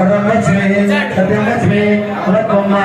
रमचमे रमचमे रकुमा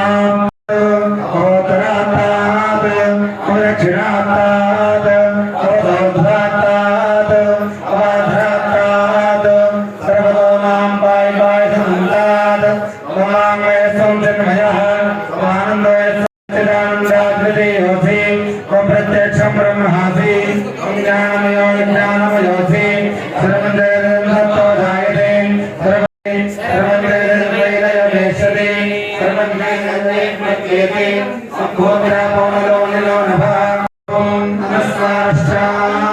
Yeah.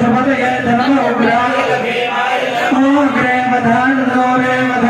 समझ गए धर्म और ग्रह बधान गौरव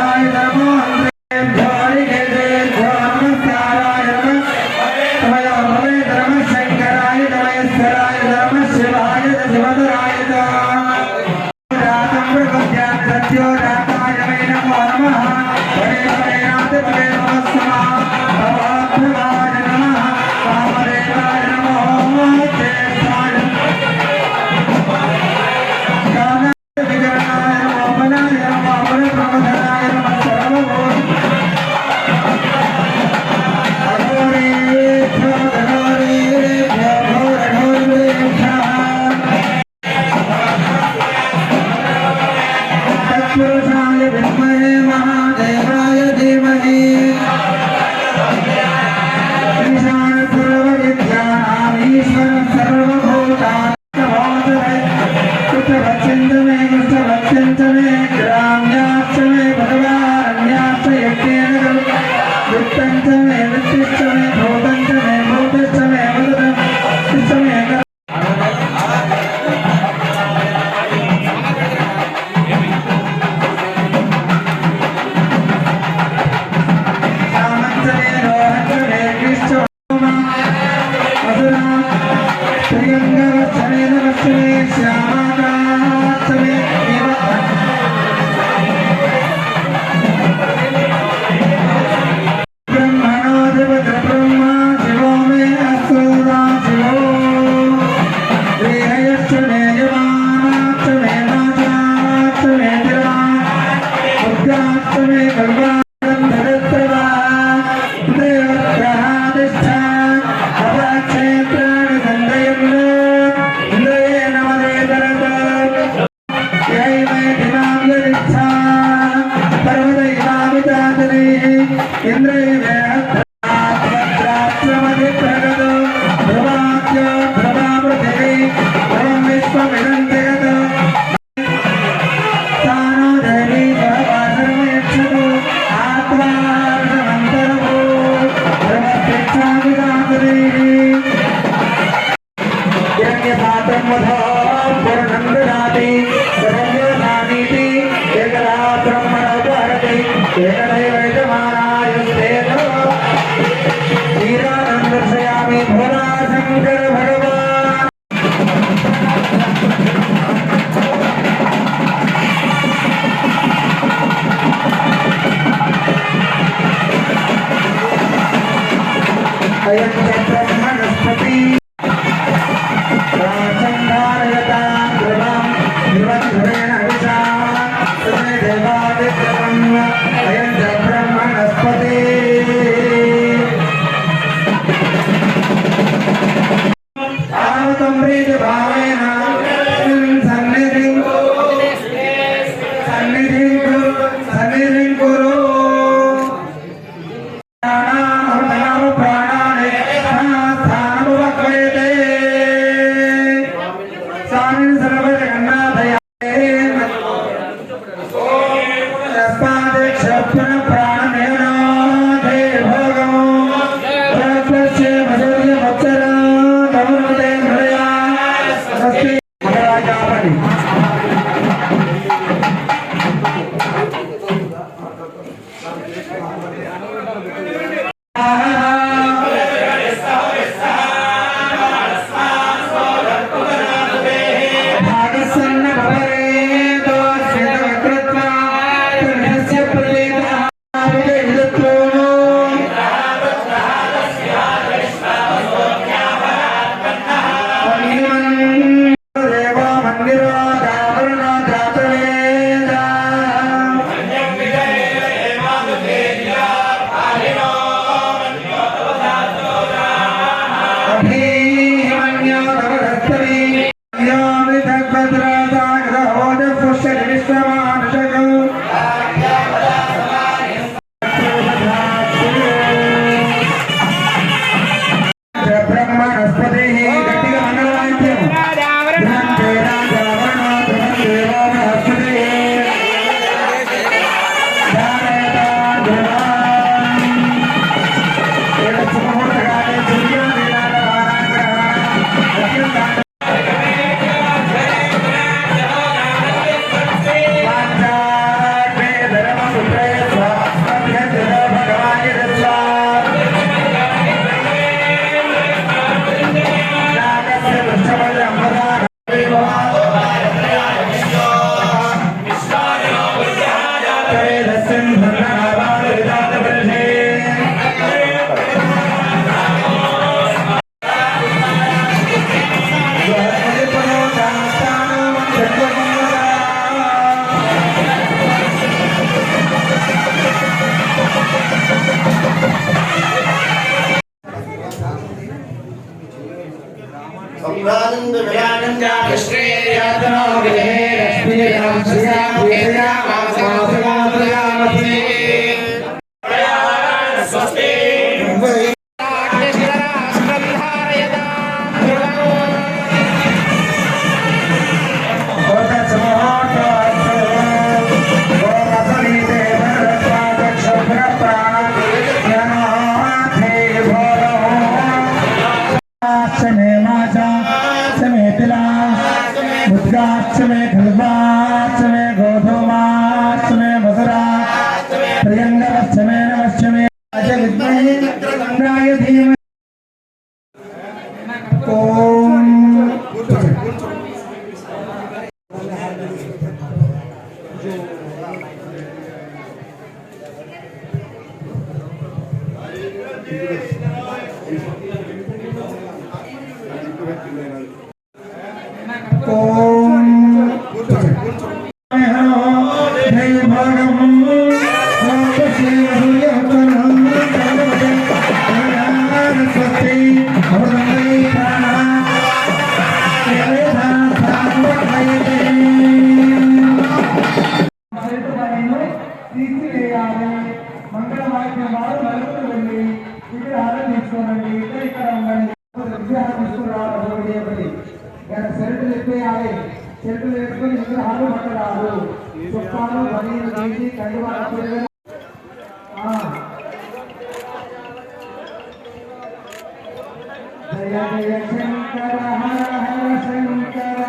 జయ జయ శంకర హర హర శంకర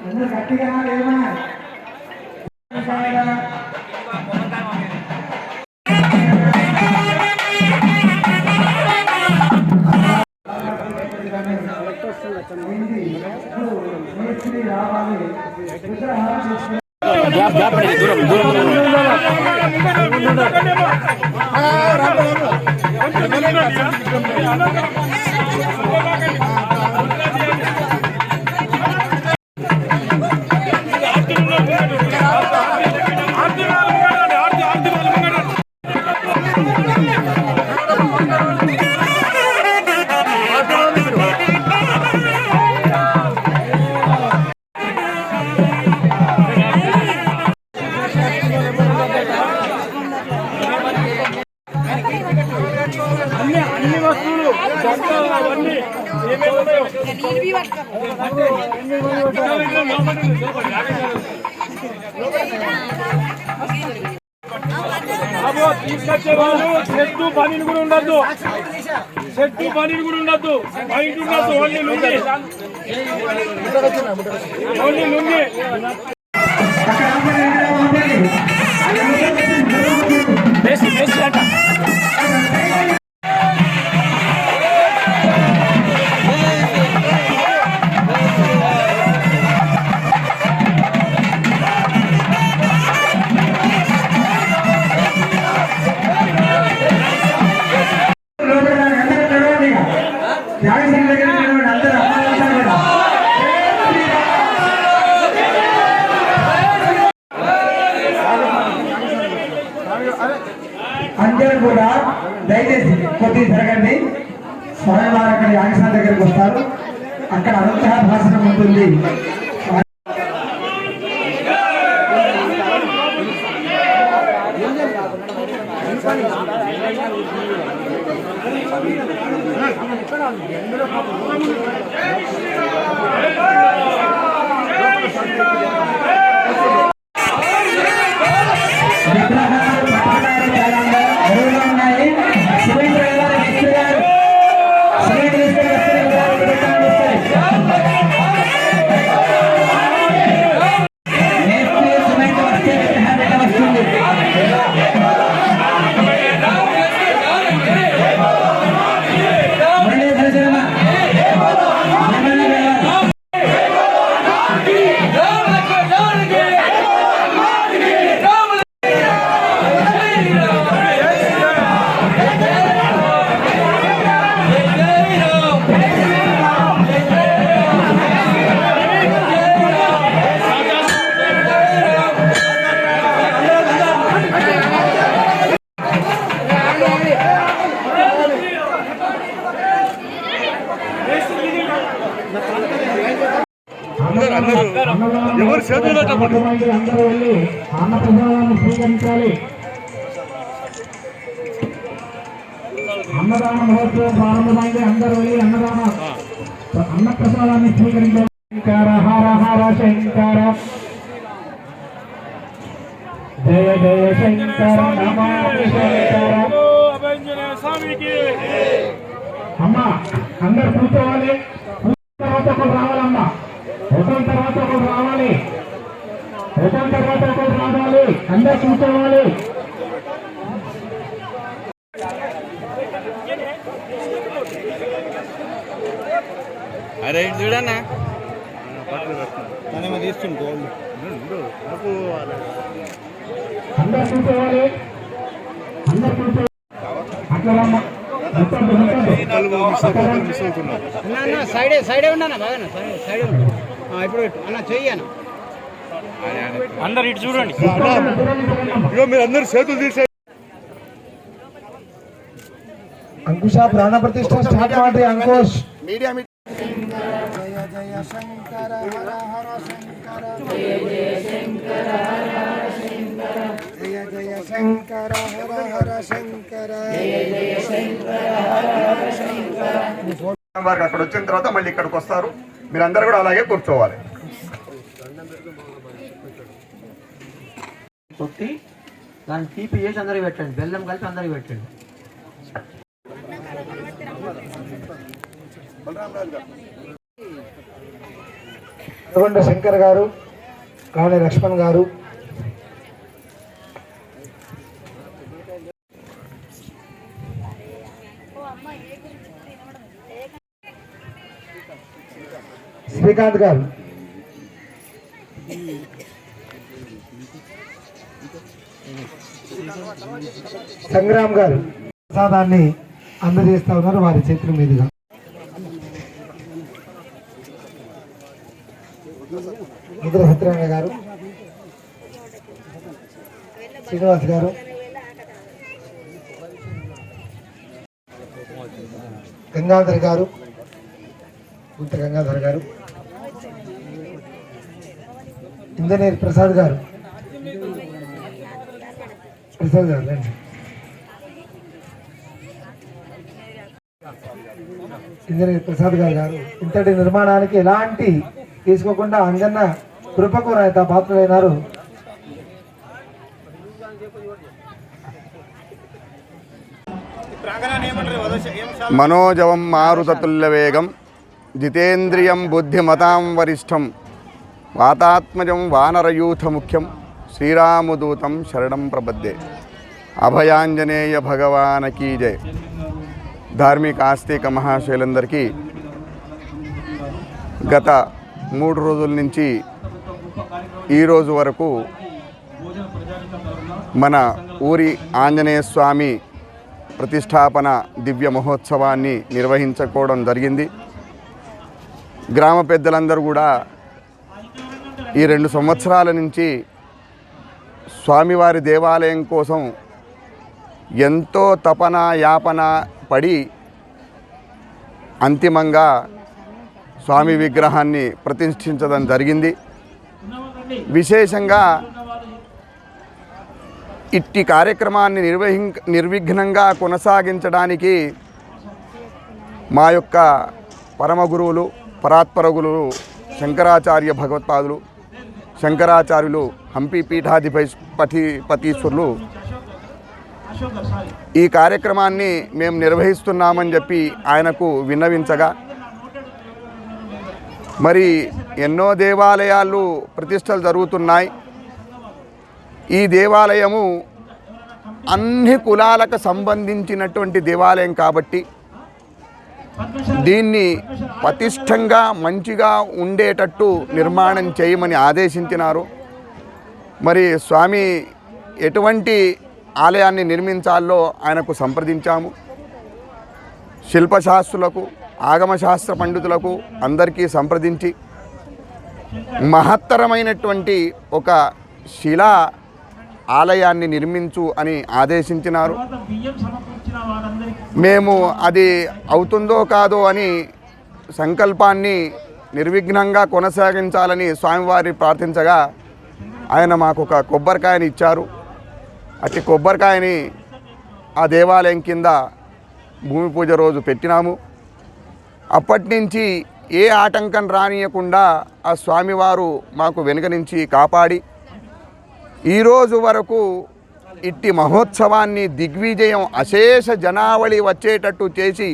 అందరూ గట్టిగా లేవా శంకర మేస్త్రి రావాలి విగ్రహాలు తీసుకొని దూరం దూరం చెట్టు పనిని కూడా ఉండద్దు. బయట ఉండద్దు ఓన్లీ లుంగి ఓన్లీ లుంగి అక్కడ భాషణం ఉంటుంది. ప్రసాదాన్ని అన్నదాన మహోత్సవం ప్రారంభమైంది. అందరూ వెళ్ళి అన్నదాన అన్న ప్రసాదాన్ని స్వీకరించాలి శంకర హర హర శంకర. జయ జయ శంకర నమామి శంకర. అమ్మ అందరు కూర్చోవాలి. కూర్చున్న తర్వాత ఒకరు రావాలమ్మా ఒకరి తర్వాత ఒకరు రావాలి. ఒకరి తర్వాత ఒకరు రావాలి అందరు కూర్చోవాలి. అరే చూడన్నా? అందరు కూర్చోవాలి. అందరు కూర్చోవాలి అట్లా రమ్మ. ముట్టొద్దు, ముట్టొద్దు. సైడే సైడే ఉన్నానా? బాగా సైడే ఉండు ఆ, ఇప్పుడు. అన్న చెయ్యి అన్న. అందరు ఇటు చూడండి. ఇగో మీరు అందరు చేతులు తీసే అంకుశ ప్రాణ ప్రతిష్ట స్టార్ట్ ಮಾಡಿ అంకుష్ జయ జయ శంకర హర హర శంకర వారికి అక్కడ వచ్చిన తర్వాత మళ్ళీ ఇక్కడికి వస్తారు. మీరందరూ కూడా అలాగే కూర్చోవాలి. కొట్టి దాన్ని తీపి చేసి అందరికి పెట్టండి. బెల్లం కలిపి అందరికి పెట్టండి. నల్గొండ శంకర్ గారు కాణి లక్ష్మణ్ గారు. శ్రీకాంత్ గారు. సంగ్రామ్ గారు ప్రసాదాన్ని అందజేస్తా ఉన్నారు వారి చేతుల మీదుగా. నిద్ర సత్యనారాయణ గారు శ్రీనివాస్ గారు గంగాధర్ గారు గుంత గంగాధర్ గారు ఇంజనీర్ ప్రసాద్ గారు ప్రసాద్ గారు రండి ఇంజనీర్ ప్రసాద్ గారు గారు ఇంతటి నిర్మాణానికి ఎలాంటి తీసుకోకుండా అంజన్న కృపకు రాయత పాత్రలైనారు మనోజవం మారుతతుల్య వేగం జితేంద్రియం బుద్ధిమతాం వరిష్టం వాతాత్మజం వానరయూథ ముఖ్యం శ్రీరామదూతం శరణం ప్రబద్దే అభయాంజనేయ భగవానకి జయ ధార్మిక ఆస్తిక మహాశైలందరికీ గత మూడు రోజుల నుంచి ఈరోజు వరకు మన ఊరి ఆంజనేయ స్వామి ప్రతిష్టాపన దివ్య మహోత్సవాన్ని నిర్వహించుకోవడం జరిగింది. గ్రామ పెద్దలందరూ కూడా ఈ రెండు సంవత్సరాల నుంచి స్వామివారి దేవాలయం కోసం ఎంతో తపన యాపన పడి అంతిమంగా స్వామి విగ్రహాన్ని ప్రతిష్ఠించడం జరిగింది. విశేషంగా ఇట్టి కార్యక్రమాన్ని నిర్వహి నిర్విఘ్నంగా కొనసాగించడానికి మా యొక్క పరమ గురువులు పరాత్పర గురువులు శంకరాచార్య భగవత్పాదులు శంకరాచార్యులు హంపి పీఠాధిపతి పతీశ్వరులు ఈ కార్యక్రమాన్ని మేము నిర్వహిస్తున్నామని చెప్పి ఆయనకు విన్నవించగా మరి ఎన్నో దేవాలయాలు ప్రతిష్టలు జరుగుతున్నాయి. ఈ దేవాలయము అన్ని కులాలకు సంబంధించినటువంటి దేవాలయం కాబట్టి దీన్ని పతిష్టంగా మంచిగా ఉండేటట్టు నిర్మాణం చేయమని ఆదేశించినారు. మరి స్వామి ఎటువంటి ఆలయాన్ని నిర్మించాలో ఆయనకు సంప్రదించాము. శిల్పశాస్త్రులకు ఆగమశాస్త్ర పండితులకు అందరికీ సంప్రదించి మహత్తరమైనటువంటి ఒక శిలా ఆలయాన్ని నిర్మించు అని ఆదేశించినారు. మేము అది అవుతుందో కాదో అని సంకల్పాన్ని నిర్విఘ్నంగా కొనసాగించాలని స్వామివారి ప్రార్థించగా ఆయన మాకు ఒక కొబ్బరికాయని ఇచ్చారు. అట్టి కొబ్బరికాయని ఆ దేవాలయం కింద భూమి పూజ రోజు పెట్టినాము. అప్పటి నుంచి ఏ ఆటంకం రానియకుండా ఆ స్వామివారు మాకు వెనుక నుంచి కాపాడి ఈరోజు వరకు ఇట్టి మహోత్సవాన్ని దిగ్విజయం అశేష జనావళి వచ్చేటట్టు చేసి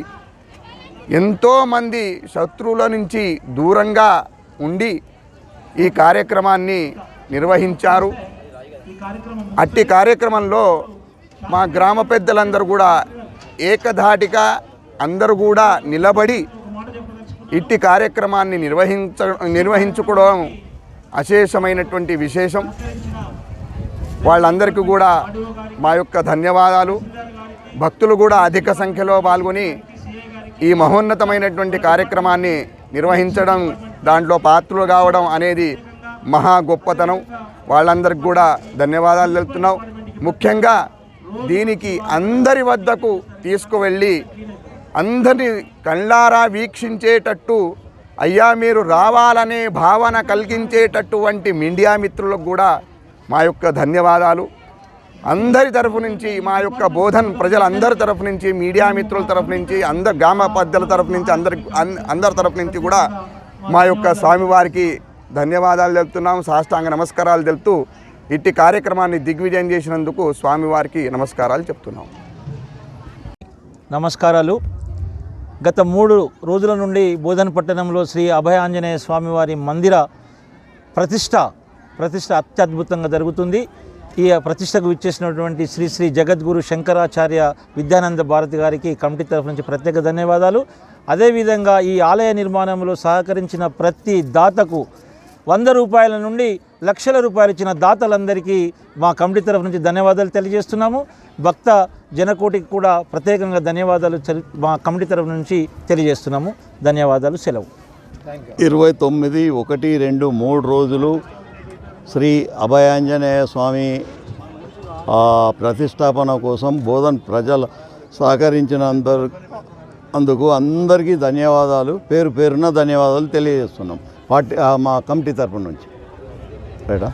ఎంతోమంది శత్రువుల నుంచి దూరంగా ఉండి ఈ కార్యక్రమాన్ని నిర్వహించారు. అట్టి కార్యక్రమంలో మా గ్రామ పెద్దలందరూ కూడా ఏకధాటిగా అందరూ కూడా నిలబడి ఇట్టి కార్యక్రమాన్ని నిర్వహించ నిర్వహించుకోవడం అశేషమైనటువంటి విశేషం. వాళ్ళందరికీ కూడా మా యొక్క ధన్యవాదాలు. భక్తులు కూడా అధిక సంఖ్యలో పాల్గొని ఈ మహోన్నతమైనటువంటి కార్యక్రమాన్ని నిర్వహించడం దాంట్లో పాత్రలు కావడం అనేది మహా గొప్పతనం. వాళ్ళందరికి కూడా ధన్యవాదాలు తెలుపుతున్నాం. ముఖ్యంగా దీనికి అందరి వద్దకు తీసుకువెళ్ళి అందరిని కళ్ళారా వీక్షించేటట్టు అయ్యా మీరు రావాలనే భావన కలిగించేటటువంటి మీడియా మిత్రులకు కూడా మా యొక్క ధన్యవాదాలు. అందరి తరఫు నుంచి మా యొక్క బోధన్ ప్రజలందరి తరఫు నుంచి మీడియా మిత్రుల తరఫు నుంచి అందరి గ్రామ పెద్దల తరఫు నుంచి అందరి అందరి తరఫు నుంచి కూడా మా యొక్క స్వామివారికి ధన్యవాదాలు తెలుపుతున్నాం. సాష్టాంగ నమస్కారాలు తెలుపుతూ ఇట్టి కార్యక్రమాన్ని దిగ్విజయం చేసినందుకు స్వామివారికి నమస్కారాలు చెప్తున్నాం. నమస్కారాలు. గత మూడు రోజుల నుండి బోధన పట్టణంలో శ్రీ అభయ ఆంజనేయ స్వామివారి మందిర ప్రతిష్ట ప్రతిష్ట అత్యద్భుతంగా జరుగుతుంది. ఈ ప్రతిష్టకు విచ్చేసినటువంటి శ్రీ శ్రీ జగద్గురు శంకరాచార్య విద్యానంద భారతి గారికి కమిటీ తరఫు నుంచి ప్రత్యేక ధన్యవాదాలు. అదేవిధంగా ఈ ఆలయ నిర్మాణంలో సహకరించిన ప్రతి దాతకు వంద రూపాయల నుండి లక్షల రూపాయలు ఇచ్చిన దాతలందరికీ మా కమిటీ తరఫు నుంచి ధన్యవాదాలు తెలియజేస్తున్నాము. భక్త జనకోటికి కూడా ప్రత్యేకంగా ధన్యవాదాలు మా కమిటీ తరఫు నుంచి తెలియజేస్తున్నాము. ధన్యవాదాలు సెలవు. ఇరవై తొమ్మిది ఒకటి రెండు మూడు రోజులు శ్రీ అభయాంజనేయ స్వామి ఆ, ప్రతిష్టాపన కోసం బోధన్ ప్రజలు సహకరించిన అందరు అందుకు అందరికీ ధన్యవాదాలు. పేరు పేరున ధన్యవాదాలు తెలియజేస్తున్నాం. పార్టీ మా కమిటీ తరపు నుంచి. రైటా?